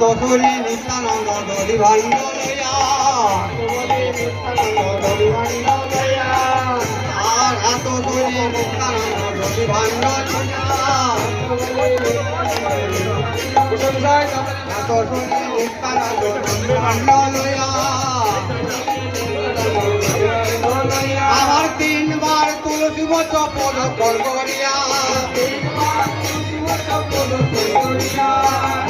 কবরে নিত্যানন্দ দলি ভাণ্ডলয়া আর এত দলি নিত্যানন্দ আমার তিনবার তুলসী চপল করিয়া।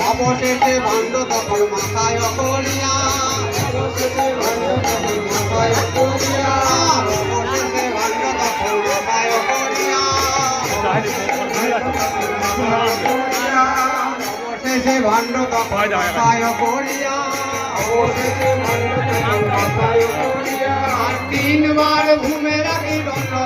অবশেষে ভাণ্ড তখন মাথায় করিয়া অবশেষে তখন মাথায় করিয়া অবশেষে তখন মাথায় করিয়া অবশেষে ভাণ্ড তখন করিয়া অবশেষে ভাণ্ড তখন করিয়া। আর তিনবার ঘুমে রাখি তিনবার